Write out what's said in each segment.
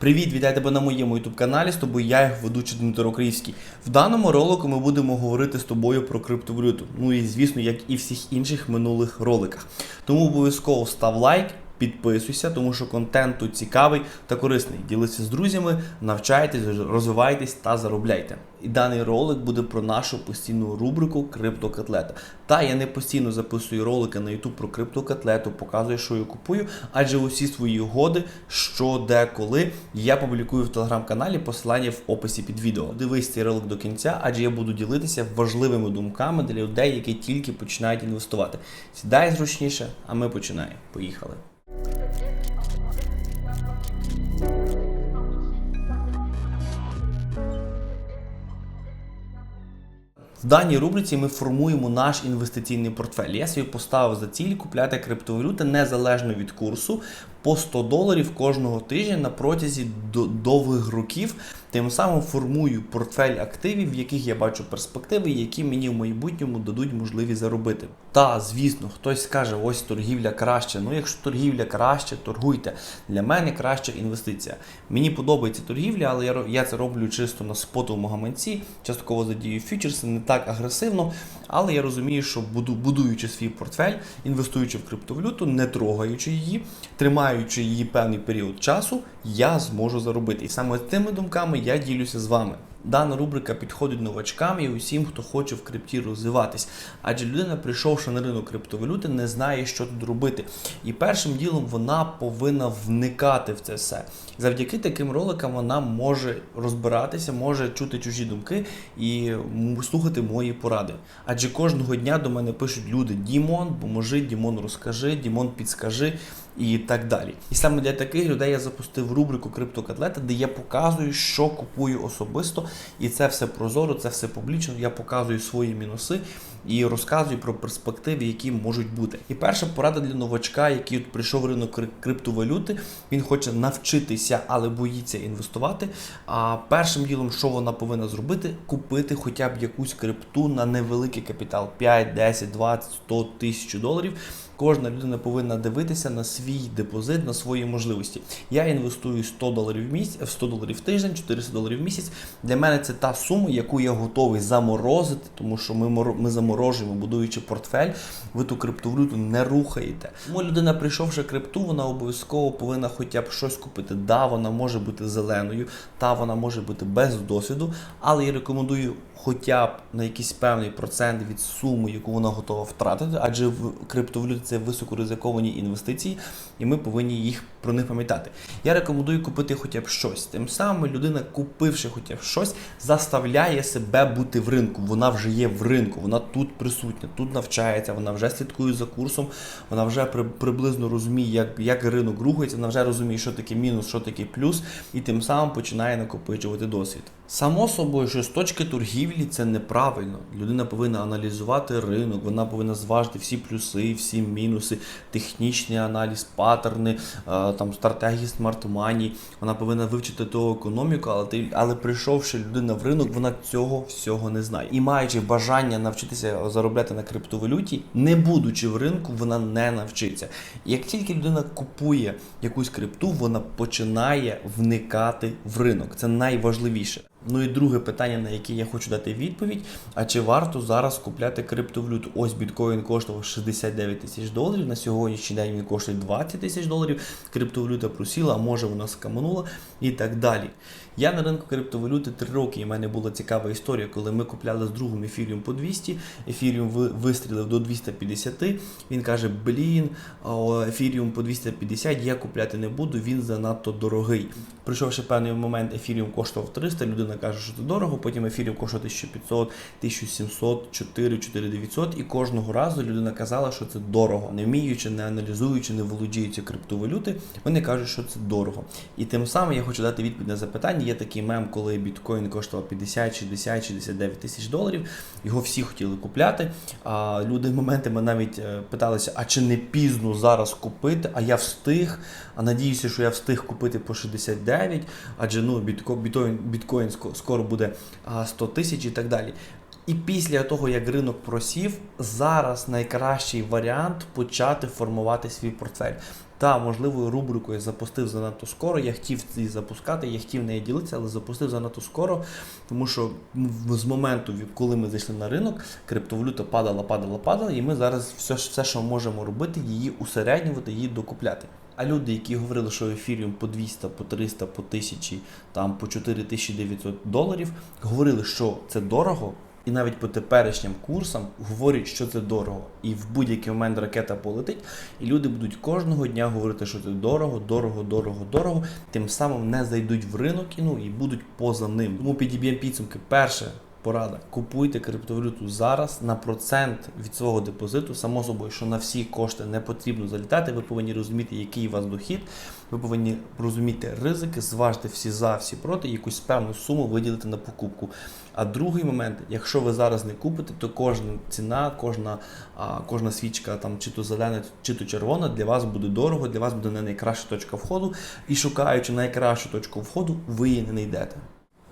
Привіт, вітаю тебе на моєму youtube каналі. З тобою я, як ведучий Дмитро Крівський. В даному ролику ми будемо говорити з тобою про криптовалюту. Ну і звісно, як і всіх інших минулих роликах. Тому обов'язково став лайк, підписуйся, тому що контент тут цікавий та корисний. Ділися з друзями, навчайтесь, розвивайтесь та заробляйте. І даний ролик буде про нашу постійну рубрику Криптокотлета. Та я не постійно записую ролики на YouTube про криптокотлету, показую, що я купую, адже усі свої угоди, що де коли, я публікую в телеграм-каналі посилання в описі під відео. Дивись цей ролик до кінця, адже я буду ділитися важливими думками для людей, які тільки починають інвестувати. Сідай зручніше, а ми починаємо. Поїхали. В даній рубриці ми формуємо наш інвестиційний портфель. Я собі поставив за ціль купляти криптовалюти незалежно від курсу по 100 доларів кожного тижня на протязі до- довгих років. Тим самим формую портфель активів, в яких я бачу перспективи, які мені в майбутньому дадуть можливість заробити. Та звісно, хтось скаже, ось торгівля краще. Ну, якщо торгівля краще, торгуйте. Для мене краща інвестиція. Мені подобається торгівля, але я, це роблю чисто на спотовому гаманці, частково задію фьючерси, не так агресивно. Але я розумію, що буду, будуючи свій портфель, інвестуючи в криптовалюту, не трогаючи її, тримаючи її певний період часу, я зможу заробити. І саме тими думками я ділюся з вами. Дана рубрика підходить новачкам і усім, хто хоче в крипті розвиватись. Адже людина, прийшовши на ринок криптовалюти, не знає, що тут робити. І першим ділом вона повинна вникати в це все. Завдяки таким роликам вона може розбиратися, може чути чужі думки і слухати мої поради. Адже кожного дня до мене пишуть люди: Дімон, поможи, Дімон, розкажи, Дімон, підскажи і так далі. І саме для таких людей я запустив рубрику Криптокотлета, де я показую, що купую особисто, і це все прозоро, це все публічно. Я показую свої мінуси і розказую про перспективи, які можуть бути. І перша порада для новачка, який от прийшов в ринок криптовалюти, він хоче навчитися, але боїться інвестувати. А першим ділом, що вона повинна зробити, купити хоча б якусь крипту на невеликий капітал 5, 10, 20, 100 тисяч доларів. Кожна людина повинна дивитися на свій депозит, на свої можливості. Я інвестую 100 доларів в місяць, 100 доларів в тиждень, 400 доларів в місяць. Для мене це та сума, яку я готовий заморозити, тому що ми, ми заморожуємо, будуючи портфель, ви ту криптовалюту не рухаєте. Тому людина, прийшовши крипту, вона обов'язково повинна хоча б щось купити. Да, вона може бути зеленою, та вона може бути без досвіду, але я рекомендую хоча б на якийсь певний процент від суми, яку вона готова втратити, адже в криптовалюті це високоризиковані інвестиції, і ми повинні їх про них пам'ятати. Я рекомендую купити хоча б щось. Тим самим людина, купивши хоча б щось, заставляє себе бути в ринку. Вона вже є в ринку, вона тут присутня, тут навчається, вона вже слідкує за курсом, вона вже при, приблизно розуміє, як, як ринок рухається, вона вже розуміє, що таке мінус, що таке плюс, і тим самим починає накопичувати досвід. Само собою, що з точки торгівлі це неправильно. Людина повинна аналізувати ринок, вона повинна зважити всі плюси, всі мінуси, технічний аналіз, паттерни, е, там стратегії смарт-мані. Вона повинна вивчити ту економіку, але ти, але прийшовши людина в ринок, вона цього всього не знає. І маючи бажання навчитися заробляти на криптовалюті, не будучи в ринку, вона не навчиться. Як тільки людина купує якусь крипту, вона починає вникати в ринок. Це найважливіше. Ну і друге питання, на яке я хочу дати відповідь: а чи варто зараз купляти криптовалюту? Ось біткоін коштував 69 тисяч доларів. На сьогоднішній день він коштує 20 тисяч доларів. Криптовалюта просіла, а може вона скаманула і так далі. Я на ринку криптовалюти 3 роки, і в мене була цікава історія, коли ми купляли з другом ефіріум по 200, ефіріум вистрілив до 250. Він каже: Блін, ефіріум по 250 я купляти не буду, він занадто дорогий. Прийшовши певний момент, ефіріум коштував 300, людина каже, що це дорого, потім ефіріум коштує 1500, 1700, 4, 4900, і кожного разу людина казала, що це дорого. Не вміючи, не аналізуючи, не володіючи криптовалюти, вони кажуть, що це дорого. І тим самим я хочу дати відповідь на запитання. Є такий мем, коли біткоін коштував 50, 60, 69 тисяч доларів. Його всі хотіли купляти. А люди моментами навіть е, питалися, а чи не пізно зараз купити? А я встиг. А надіюся, що я встиг купити по 69, адже ну біткоін, біткоін скоро буде 100 тисяч і так далі. І після того, як ринок просів, зараз найкращий варіант почати формувати свій портфель. Та можливо рубрику я запустив занадто скоро. Я хотів її запускати, я хотів нею ділитися, але запустив занадто скоро, тому що з моменту, коли ми зайшли на ринок, криптовалюта падала, падала, падала, і ми зараз все, все, що можемо робити, її усереднювати, її докупляти. А люди, які говорили, що ефіріум по 200, по 300, по 1000, там по 4900 доларів, говорили, що це дорого. І навіть по теперішнім курсам говорять, що це дорого. І в будь-який момент ракета полетить, і люди будуть кожного дня говорити, що це дорого, дорого, дорого, дорого. Тим самим не зайдуть в ринок і ну і будуть поза ним. Тому підіб'ємо підсумки. Перше. Порада. Купуйте криптовалюту зараз на процент від свого депозиту. Само собою, що на всі кошти не потрібно залітати. Ви повинні розуміти, який у вас дохід. Ви повинні розуміти ризики, зважити всі за, всі проти, якусь певну суму виділити на покупку. А другий момент, якщо ви зараз не купите, то кожна ціна, кожна, а, кожна свічка, там чи то зелена, чи то червона, для вас буде дорого, для вас буде не найкраща точка входу. І шукаючи найкращу точку входу, ви її не знайдете.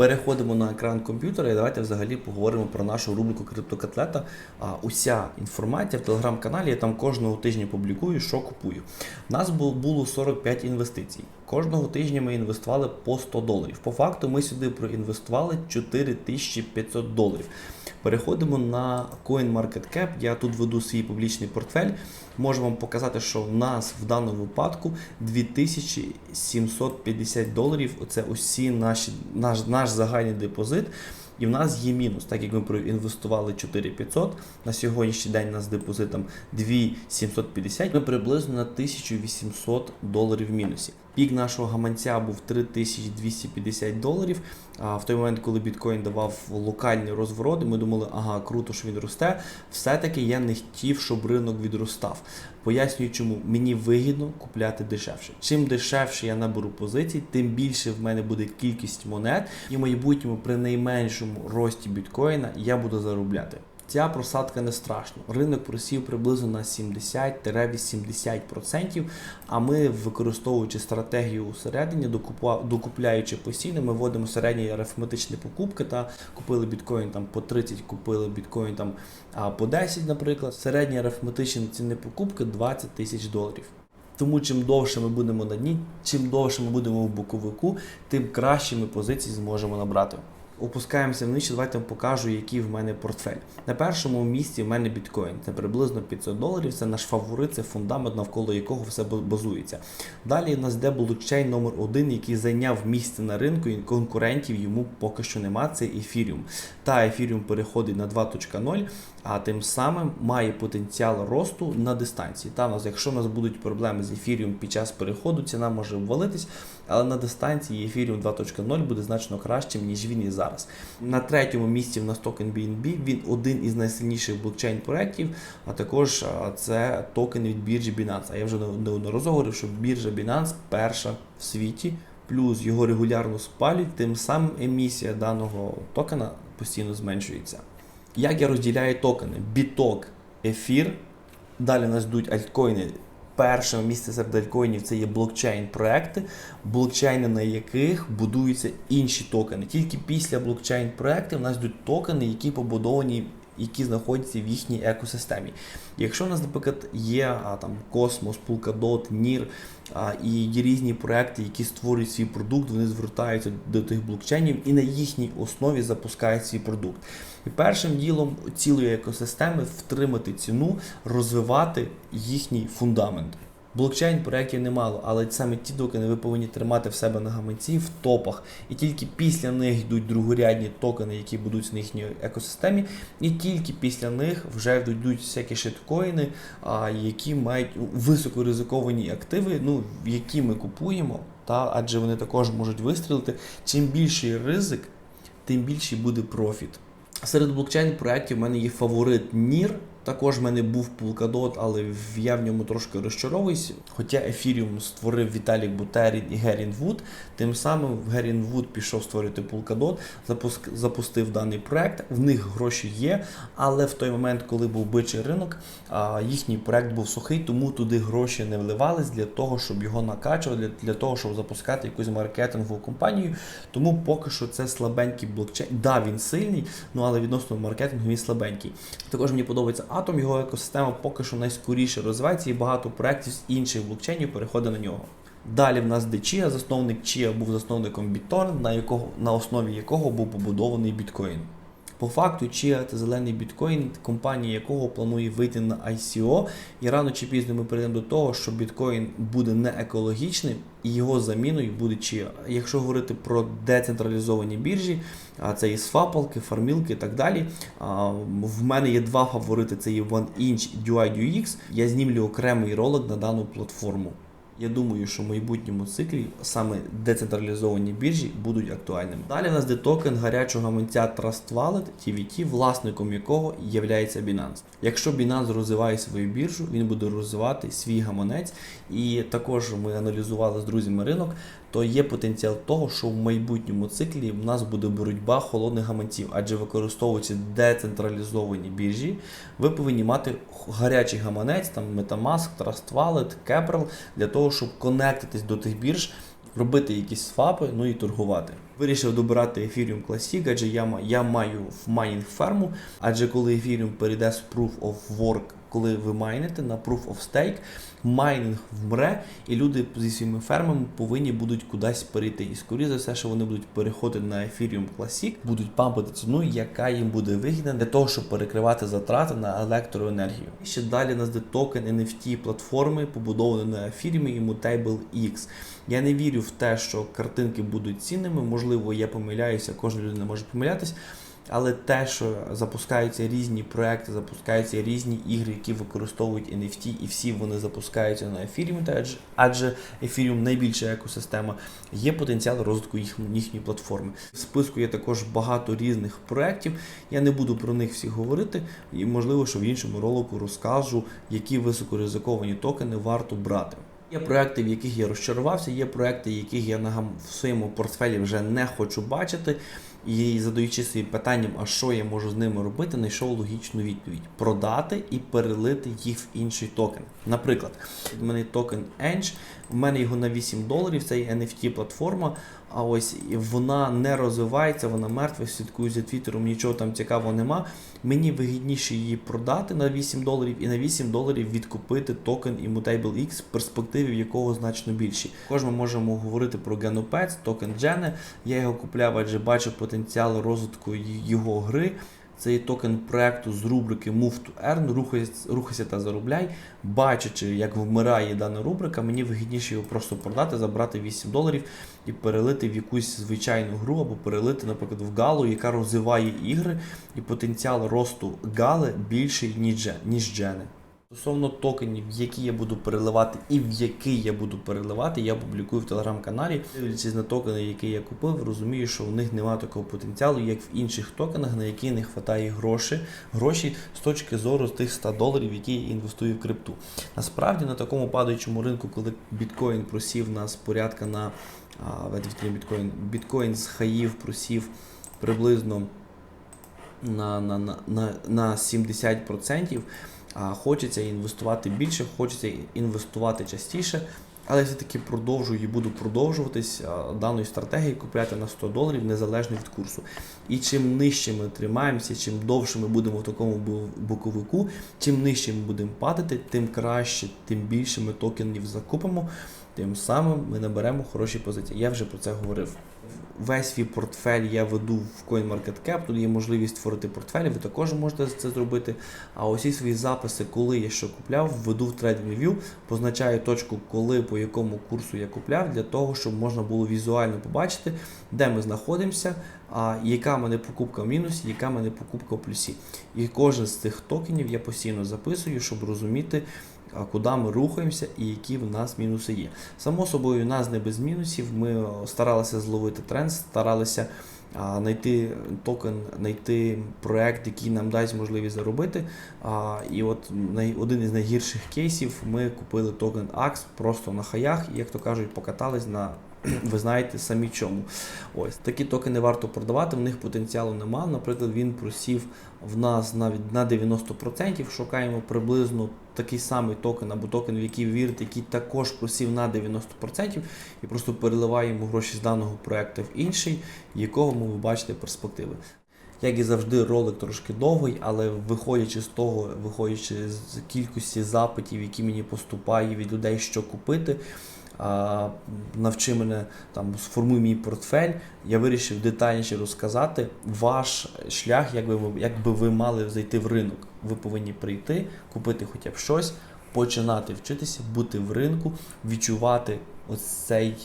Переходимо на екран комп'ютера і давайте взагалі поговоримо про нашу рубрику Криптокотлета. А, уся інформація в телеграм-каналі я там кожного тижня публікую, що купую. У нас бу- було 45 інвестицій. Кожного тижня ми інвестували по 100 доларів. По факту ми сюди проінвестували 4500 доларів. Переходимо на CoinMarketCap. Я тут веду свій публічний портфель. Можу вам показати, що в нас в даному випадку 2750 доларів. Оце усі наші наш, наш загальний депозит. І в нас є мінус, так як ми проінвестували 4500, на сьогоднішній день у нас депозитом 2750, ми приблизно на 1800 доларів в мінусі. Пік нашого гаманця був 3250 доларів. А в той момент, коли біткоін давав локальні розвороти, ми думали, ага, круто, що він росте. Все-таки я не хотів, щоб ринок відростав. Пояснюю, чому мені вигідно купляти дешевше. Чим дешевше я наберу позицій, тим більше в мене буде кількість монет, і в майбутньому при найменшому рості біткоїна я буду заробляти. Ця просадка не страшна. Ринок просів приблизно на 70-80%, а ми, використовуючи стратегію усередині, докупляючи постійно, ми вводимо середні арифметичні покупки та купили біткоін там по 30, купили біткоін там по 10, наприклад. Середні арифметичні ціни покупки 20 тисяч доларів. Тому чим довше ми будемо на дні, чим довше ми будемо в боковику, тим кращі ми позиції зможемо набрати. Опускаємося вниз, давайте вам покажу, який в мене портфель. На першому місці в мене біткоін. Це приблизно 500 доларів. Це наш фаворит, це фундамент, навколо якого все базується. Далі у нас йде блокчейн номер 1 який зайняв місце на ринку, і конкурентів йому поки що нема. Це ефіріум. Та ефіріум переходить на 2.0, а тим самим має потенціал росту на дистанції. Та у нас, якщо у нас будуть проблеми з ефіріум під час переходу, ціна може обвалитись, але на дистанції ефіріум 2.0 буде значно кращим, ніж він і зараз. На третьому місці в нас токен BNB, він один із найсильніших блокчейн проєктів, а також це токен від біржі Binance. А я вже не- неодноразово говорив, що біржа Binance перша в світі, плюс його регулярно спалюють, тим самим емісія даного токена постійно зменшується. Як я розділяю токени? Біток, ефір. Далі у нас йдуть альткоїни. Перше місце серед альткоїнів це є блокчейн проекти, блокчейни, на яких будуються інші токени. Тільки після блокчейн проектів в нас йдуть токени, які побудовані, які знаходяться в їхній екосистемі. Якщо у нас, наприклад, є а, там Космос, Polkadot, NIR, а, і є різні проекти, які створюють свій продукт, вони звертаються до тих блокчейнів і на їхній основі запускають свій продукт. І першим ділом цілої екосистеми втримати ціну, розвивати їхній фундамент. Блокчейн проєктів немало, але саме ті токени ви повинні тримати в себе на гаманці в топах. І тільки після них йдуть другорядні токени, які будуть на їхній екосистемі, і тільки після них вже йдуть всякі шиткоїни, які мають високоризиковані активи, ну, які ми купуємо, та, адже вони також можуть вистрілити. Чим більший ризик, тим більший буде профіт. Серед блокчейн проєктів в мене є фаворит NIR, Також в мене був Polkadot, але я в ньому трошки розчаровуюсь. Хоча Ethereum створив Віталік Бутерін і Герін Вуд, тим самим Герін Вуд пішов створити Polkadot, запустив даний проект. В них гроші є, але в той момент, коли був бичий ринок, їхній проект був сухий, тому туди гроші не вливались для того, щоб його накачувати, для того, щоб запускати якусь маркетингову компанію. Тому поки що це слабенький блокчейн. Да, він сильний, ну але відносно маркетингу він слабенький. Також мені подобається Atom, його екосистема поки що найскоріше розвивається і багато проєктів з інших блокчейнів переходить на нього. Далі в нас де Chia, засновник Чія був засновником BitTorrent, на, якого, на основі якого був побудований біткоін. По факту, Chia це зелений біткоін, компанія якого планує вийти на ICO, і рано чи пізно ми прийдемо до того, що біткоін буде не екологічним і його заміною буде Chia. Якщо говорити про децентралізовані біржі, а це і сфапалки, фармілки і так далі. В мене є два фаворити: це є OneInch і DUI Я знімлю окремий ролик на дану платформу. Я думаю, що в майбутньому циклі саме децентралізовані біржі будуть актуальними. Далі у нас де токен гарячого гаманця Trust Wallet TVT, власником якого є Binance. Якщо Binance розвиває свою біржу, він буде розвивати свій гаманець. І також ми аналізували з друзями ринок, то є потенціал того, що в майбутньому циклі в нас буде боротьба холодних гаманців, адже використовуються децентралізовані біржі, ви повинні мати гарячий гаманець, там Metamask, Trust Wallet, Keprel, для того, щоб конектитись до тих бірж, робити якісь свапи, ну і торгувати. Вирішив добирати Ethereum Classic, адже я, я маю майнінг ферму, адже коли Ethereum перейде з Proof of Work, коли ви майните на Proof of Stake, майнінг вмре, і люди зі своїми фермами повинні будуть кудись перейти. І скоріше за все, що вони будуть переходити на Ethereum Classic, будуть пампити ціну, яка їм буде вигідна для того, щоб перекривати затрати на електроенергію. І ще далі нас де токен NFT платформи, побудований на Ethereum і Mutable X. Я не вірю в те, що картинки будуть цінними. Можливо, я помиляюся, кожна людина може помилятись. Але те, що запускаються різні проекти, запускаються різні ігри, які використовують NFT, і всі вони запускаються на Ethereum, адже- Ethereum найбільша екосистема, є потенціал розвитку їх, їхньої платформи. В списку є також багато різних проєктів. Я не буду про них всі говорити, і можливо, що в іншому ролику розкажу, які високоризиковані токени варто брати. Є проекти, в яких я розчарувався, є проекти, яких я в своєму портфелі вже не хочу бачити. І задаючи собі питанням, а що я можу з ними робити, знайшов логічну відповідь: продати і перелити їх в інший токен. Наприклад, в мене токен Ench, в мене його на 8 доларів, це є NFT платформа. А ось вона не розвивається, вона мертва, слідкую за твіттером, нічого там цікавого нема. Мені вигідніше її продати на 8 доларів і на 8 доларів відкупити токен Immutable X, перспективи в якого значно більші. Також ми можемо говорити про Genopets, токен Gene. Я його купляв, адже бачив потенціал розвитку його гри. Це є токен проекту з рубрики Move to Earn, рухайся, рухайся та заробляй. Бачачи, як вмирає дана рубрика, мені вигідніше його просто продати, забрати 8 доларів і перелити в якусь звичайну гру, або перелити, наприклад, в Галу, яка розвиває ігри, і потенціал росту Гали більший, ніж Джени. Стосовно токенів, які я буду переливати і в який я буду переливати, я публікую в телеграм-каналі. Дивлячись на токени, які я купив, розумію, що в них немає такого потенціалу, як в інших токенах, на які не вистачає гроші, гроші з точки зору тих 100 доларів, які я інвестую в крипту. Насправді на такому падаючому ринку, коли біткоін просів нас порядка на біткоін, біткоін з хаїв просів приблизно на, на, на, на 70%. Хочеться інвестувати більше, хочеться інвестувати частіше, але все-таки продовжую і буду продовжуватись даною стратегією купляти на 100 доларів незалежно від курсу. І чим нижче ми тримаємося, чим довше ми будемо в такому боковику, чим нижче ми будемо падати, тим краще, тим більше ми токенів закупимо, тим самим ми наберемо хороші позиції. Я вже про це говорив. Весь свій портфель я веду в CoinMarketCap, тут є можливість створити портфель, ви також можете це зробити. А усі свої записи, коли я що купляв, веду в TradingView, позначаю точку, коли по якому курсу я купляв, для того, щоб можна було візуально побачити, де ми знаходимося, а яка в мене покупка в мінусі, яка в мене покупка в плюсі. І кожен з цих токенів я постійно записую, щоб розуміти, куди ми рухаємося і які в нас мінуси є. Само собою, у нас не без мінусів. Ми е, старалися зловити тренд, старалися знайти токен, знайти проект, який нам дасть можливість заробити. А, і от один із найгірших кейсів ми купили токен AX просто на хаях, і як то кажуть, покатались на. Ви знаєте самі чому. Ось такі токени варто продавати, в них потенціалу нема. Наприклад, він просів в нас навіть на 90%. Шукаємо приблизно такий самий токен або токен, в який ви вірите, який також просів на 90%, і просто переливаємо гроші з даного проекту в інший, якого ми ви бачите перспективи. Як і завжди, ролик трошки довгий, але виходячи з того, виходячи з кількості запитів, які мені поступає від людей, що купити, навчи мене там сформуй мій портфель. Я вирішив детальніше розказати ваш шлях, як би ви, як ви мали зайти в ринок. Ви повинні прийти, купити хоча б щось, починати вчитися, бути в ринку, відчувати ось цей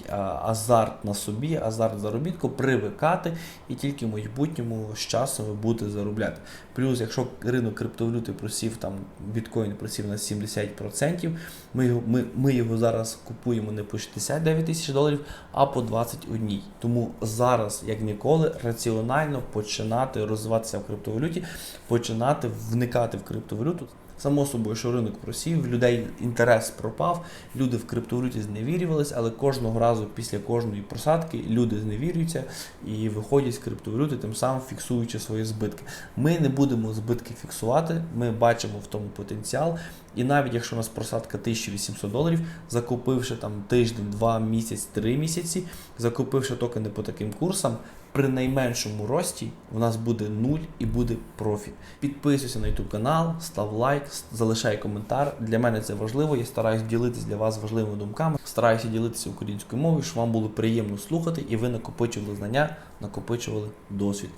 азарт на собі, азарт заробітку, привикати, і тільки в майбутньому з часом будете заробляти. Плюс, якщо ринок криптовалюти просів, там біткоін просів на 70%, ми ми, ми його зараз купуємо не по 69 тисяч доларів, а по 21. Тому зараз, як ніколи, раціонально починати розвиватися в криптовалюті, починати вникати в криптовалюту. Само собою, що ринок просів, людей інтерес пропав, люди в криптовалюті зневірювались, але кожного разу після кожної просадки люди зневірюються і виходять з криптовалюти, тим самим фіксуючи свої збитки. Ми не будемо збитки фіксувати, ми бачимо в тому потенціал. І навіть якщо у нас просадка 1800 доларів, закупивши там тиждень, два місяць, три місяці, закупивши токени по таким курсам, при найменшому рості у нас буде нуль і буде профіт. Підписуйся на YouTube канал, став лайк, залишай коментар. Для мене це важливо. Я стараюсь ділитися для вас важливими думками. Стараюся ділитися українською мовою, щоб вам було приємно слухати і ви накопичували знання, накопичували досвід.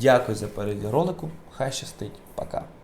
Дякую за перегляд ролику. Хай щастить. Пока.